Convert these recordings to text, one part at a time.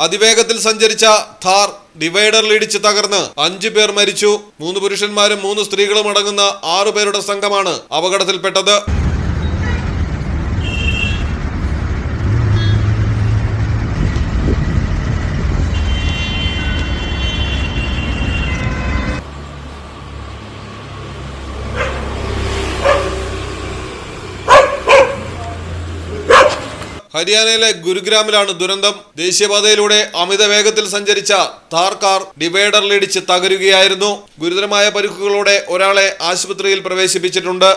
അതിവേഗത്തിൽ സഞ്ചരിച്ച ഥാർ ഡിവൈഡറിലിടിച്ച് തകർന്ന് അഞ്ചു പേർ മരിച്ചു. മൂന്ന് പുരുഷന്മാരും മൂന്ന് സ്ത്രീകളും അടങ്ങുന്ന ആറു പേരുടെ സംഘമാണ് അപകടത്തിൽപ്പെട്ടത്. ഹരിയാനയിലെ ഗുരുഗ്രാമിലാണ് ദുരന്തം. ദേശീയപാതയിലൂടെ അമിത വേഗത്തിൽ സഞ്ചരിച്ച താർ കാർ ഡിവൈഡറിലിടിച്ച് തകരുകയായിരുന്നു. ഗുരുതരമായ പരിക്കുകളോടെ ഒരാളെ ആശുപത്രിയിൽ പ്രവേശിപ്പിച്ചിട്ടുണ്ട്.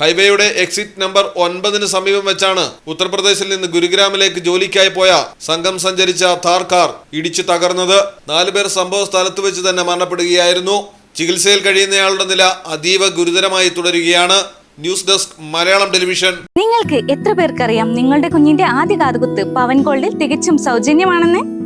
ഹൈവേയുടെ എക്സിറ്റ് നമ്പർ ഒൻപതിന് സമീപം വെച്ചാണ് ഉത്തർപ്രദേശിൽ നിന്ന് ഗുരുഗ്രാമിലേക്ക് ജോലിക്കായി പോയ സംഘം സഞ്ചരിച്ച താർ കാർ ഇടിച്ചു തകർന്നത്. നാലുപേർ സംഭവ സ്ഥലത്ത് വെച്ച് തന്നെ മരണപ്പെടുകയായിരുന്നു. ചികിത്സയിൽ കഴിയുന്നയാളുടെ നില അതീവ ഗുരുതരമായി തുടരുകയാണ്. News desk Malayalam television. നിങ്ങൾക്ക് എത്ര പേർക്കറിയാം നിങ്ങളുടെ കുഞ്ഞിന്റെ ആദ്യ കാതുകുത്ത് പവൻ ഗോൾഡിൽ തികച്ചും സൗജന്യമാണെന്ന്?